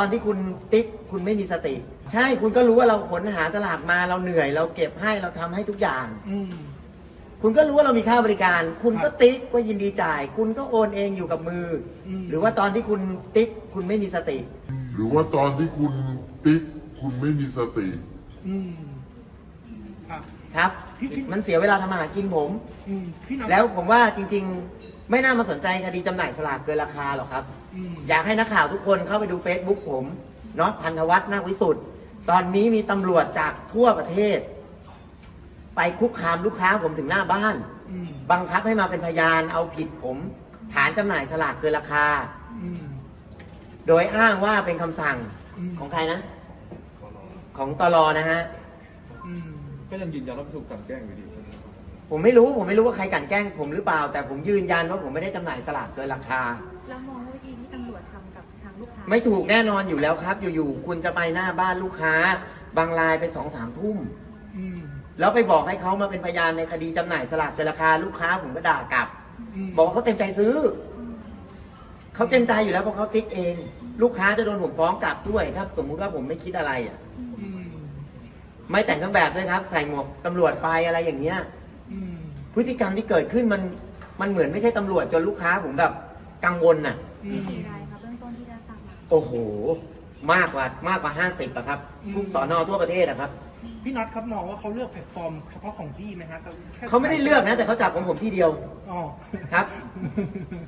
อนที่คุณติ๊กคุณไม่มีสติ ใช่คุณก็รู้ว่าเราขนหาตลาดมาเราเหนื่อย เราเก็บให้เราทำให้ทุกอย่าง อืม คุณก็รู้ว่าเรามีค่าบริการ คุณก็ครับติ๊กว่ายินดีจ่าย คุณก็โอนเองอยู่กับมืออม หรือว่าตอนที่คุณติ๊กคุณไม่มีสติ หรือว่าตอนที่คุณติ๊กคุณไม่มีสติ อืมครับ ครับ พี่พี่ มันเสียเวลาทำมาหากินผม อืมพี่น็อตแล้วผมว่าจริงๆ ไม่น่ามาสนใจคดีจำหน่ายสลากเกินราคาหรอกครับ อืม อยากให้นักข่าวทุกคนเข้าไปดู Facebook ผมน็อตพันธวัฒน์นาควิสุทธ์ตอนนี้มีตำรวจจากทั่วประเทศ ไปคุกคามลูกค้าผมถึงหน้าบ้าน อืมบังคับให้มาเป็นพยานเอาผิดผม ฐานจำหน่ายสลากเกินราคา อืม โดยอ้างว่าเป็นคำสั่งอืม ของใครนะ ของตลอนะฮะ อืม ก็ยังยืนยันว่าถูกกลันแกล้งอยู่ดีใช่ไหมครับ ผมไม่รู้ผมไม่รู้ว่าใครกลันแกล้งผมหรือเปล่า แต่ผมยืนยันว่าผมไม่ได้จำหน่ายสลากเกินราคาแล้วมองว่าวิธีที่ตำรวจทำกับทางลูกค้าไม่ถูกแน่นอนอยู่แล้วครับ อยู่ๆคุณจะไปหน้าบ้านลูกค้า บางรายไปสองสามทุ่ม อืมแล้วไปบอกให้เขามาเป็นพยานในคดีจำหน่ายสลากเกินราคาลูกค้าผมก็ด่ากลับอืมบอกว่าเขาเต็มใจซื้อ เขาเต็มใจอยู่แล้วเพราะเขาติ๊กเอง ลูกค้าจะโดนผมฟ้องกลับด้วยถ้าสมมุติว่าผมไม่คิดอะไรอะ อืมไม่แต่งเครื่องแบบด้วยครับ ใส่หมวกตำรวจไปอะไรอย่างเงี้ย อืมพฤติกรรมที่เกิดขึ้นมันมันเหมือนไม่ใช่ตำรวจจนลูกค้าผมแบบกังวลน่ะ อืม กี่รายครับเบื้องต้นที่ได้ทราบมาโอ้โห มากกว่ามากกว่าห้าสิบอะครับอืม ทุกสอนอทั่วประเทศอะครับพี่น็อตครับมองว่าเขาเลือกแพลตฟอร์มเฉพาะของพี่ไหมฮะแต่แค่เขาไม่ได้เลือกนะ แต่เขาจับของผมที่เดียวอ๋อ ครับ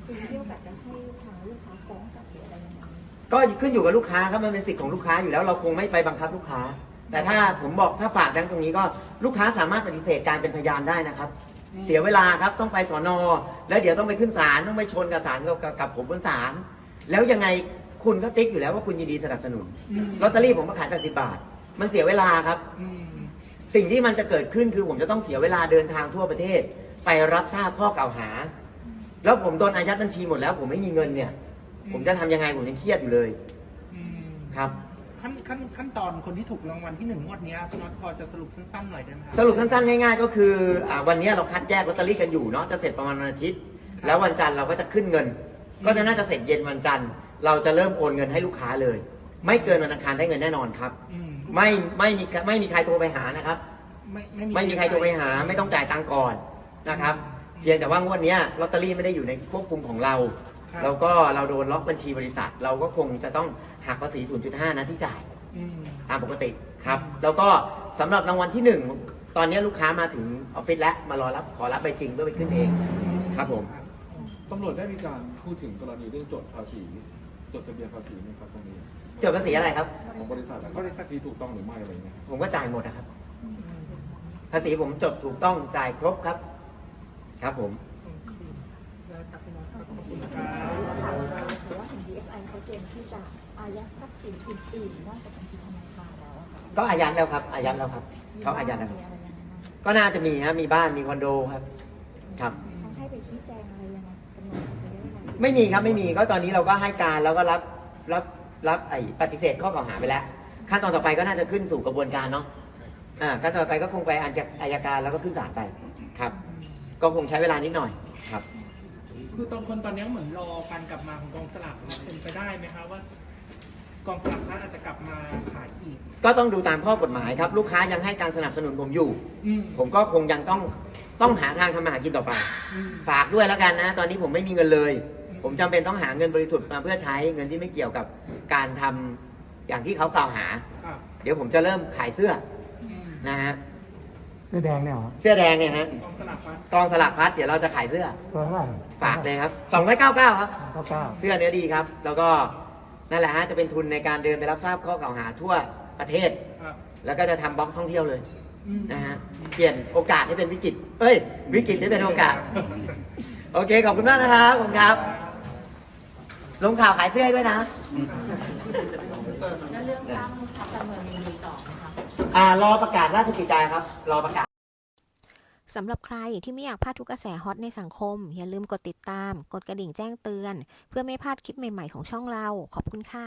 คือเที่ยวแบบจะให้ทางลูกค้าฟ้องกลับหรืออะไรยังไงก็ขึ้นอยู่กับลูกค้าครับมันเป็นสิทธิ์ของลูกค้าอยู่แล้วเราคงไม่ไปบังคับลูกค้า แต่ถ้าผมบอกถ้าฝากดังตรงนี้ก็ลูกค้าสามารถปฏิเสธการเป็นพยานได้นะครับอืมเสียเวลาครับต้องไปสอนอแล้วเดี๋ยวต้องไปขึ้นศาลต้องไปชนกับศาลกับกับกับผมบนศาลแล้วยังไงคุณก็ติ๊กอยู่แล้วว่าคุณยินดีสนับสนุนอืมลอตเตอรี่ผมก็ขาย80บาท มันเสียเวลาครับอืมสิ่งที่มันจะเกิดขึ้นคือผมจะต้องเสียเวลาเดินทางทั่วประเทศ ไปรับทราบข้อกล่าวหา แล้วผมโดนอายัดบัญชีหมดแล้ว ผมไม่มีเงินเนี่ย ผมจะทำยังไงผมยังเครียดอยู่เลยอืมครับ ขั้นขั้นขั้นตอนคนที่ถูกรางวัลที่หนึ่งงวดเนี้ยพี่น็อตพอจะสรุปสั้นๆหน่อยได้ไหมครัสรุปสั้นๆง่ายๆ ก็คืออาวันนี้เราคัดแยกลอตเตอรี่กันอยู่เนาะจะเสร็จประมาณวันอาทิตย์ แล้ววันจันทร์เราก็จะขึ้นเงิน ก็จะน่าจะเสร็จเย็นวันจันทร์ เราจะเริ่มโอนเงินให้ลูกค้าเลย ไม่เกินวันอังคารได้เงินแน่นอนครับ อืม ไม่ไม่มีไม่มีใครโทรไปหานะครับ ไม่ไม่มีใครโทรไปหาไม่ต้องจ่ายตังค์ก่อนนะครับ เพียงแต่ว่างวดเนี้ยลอตเตอรี่ไม่ได้อยู่ในควบคุมของเราครับ แล้วก็เราโดนล็อกบัญชีบริษัท เราก็คงจะต้องหักภาษี 0.5 นะที่จ่ายอืม ตามปกติครับ แล้วก็สำหรับรางวัลที่หนึ่งตอนนี้ลูกค้ามาถึงออฟฟิศแล้วมารอรับขอรับใบจริงเพื่อไปขึ้นเองครับผม ตำรวจได้มีการพูดถึงกรณีเรื่องจดภาษีจดทะเบียนภาษีไหมครับตรงนี้จดภาษีอะไรครับ ของบริษัทบริษัทที่ถูกต้องหรือไม่อะไรเงี้ยครับผมก็จ่ายหมดนะครับ ภาษีผมจดถูกต้องจ่ายครบครับ ครับผม แล้วตัดพี่น็อตครับขอบคุณครับ หรือว่าเห็น DSI เขาเตรียมที่ จะอายัดทรัพย์สินอื่นๆนอกจากบัญชีธนาคารแล้วอะค่ะก็อายัดแล้วครับ อายัดแล้วครับ เขาอายัดแล้ว มีอะไรยังไงบ้างก็น่าจะมีฮะมีบ้านมีคอนโดครับ ครับ เขาให้ไปชี้แจงอะไรยังไงกำหนดไปได้ไหมไม่มีครับไม่มีก็ตอนนี้เราก็ให้การแล้วก็รับรับรับไอ้ปฏิเสธข้อกล่าวหาไปแล้ว ขั้นตอนต่อไปก็น่าจะขึ้นสู่กระบวนการเนาะอ่าขั้นตอนต่อไปก็คงไปอันจากอายการแล้วก็ขึ้นศาลไปครับ ก็คงใช้เวลานิดหน่อยครับ คือตอนคนตอนนี้เหมือนรอการกลับมาของกองสลากเป็นไปได้ไหมครับว่ากองสลากพลัดอาจจะกลับมาขายอีก ก็ต้องดูตามข้อกฎหมายครับ ลูกค้ายังให้การสนับสนุนผมอยู่ อืม ผมก็คงยังต้องต้องหาทางทำมาหากินต่อไป อืม ฝากด้วยแล้วกันนะ ตอนนี้ผมไม่มีเงินเลย ผมจำเป็นต้องหาเงินบริสุทธิ์มาเพื่อใช้เงินที่ไม่เกี่ยวกับการทำอย่างที่เขากล่าวหา ครับ เดี๋ยวผมจะเริ่มขายเสื้ออืม นะฮะ เสื้อแดงเนี่ยเหรอเสื้อแดงเนี่ยฮะกองสลากพลัดกองสลากพัดเดี๋ยวเราจะขายเสื้อ ตัวเท่าไหร่ฝากเลยครับ299ครับ เก้าเก้าเสื้อเนื้อดีครับ แล้วก็นั่นแหละฮะจะเป็นทุนในการเดินไปรับทราบข้อกล่าวหาทั่วประเทศ ครับ แล้วก็จะทำบล็อกท่องเที่ยวเลยอืม นะฮะเปลี่ยนโอกาสให้เป็นวิกฤต เอ้ย วิกฤตให้เป็นโอกาส โอเค ขอบคุณมากนะครับผมครับ ลงข่าวขายเสื้อให้ด้วยนะ แล้วเรื่องสร้างพรรคการเมืองยังมีต่อไหมคะ อ่ารอประกาศราชกิจจาครับ รอประกาศ สำหรับใครที่ไม่อยากพลาดทุกกระแสฮอตในสังคม อย่าลืมกดติดตาม กดกระดิ่งแจ้งเตือน เพื่อไม่พลาดคลิปใหม่ๆของช่องเรา ขอบคุณค่ะ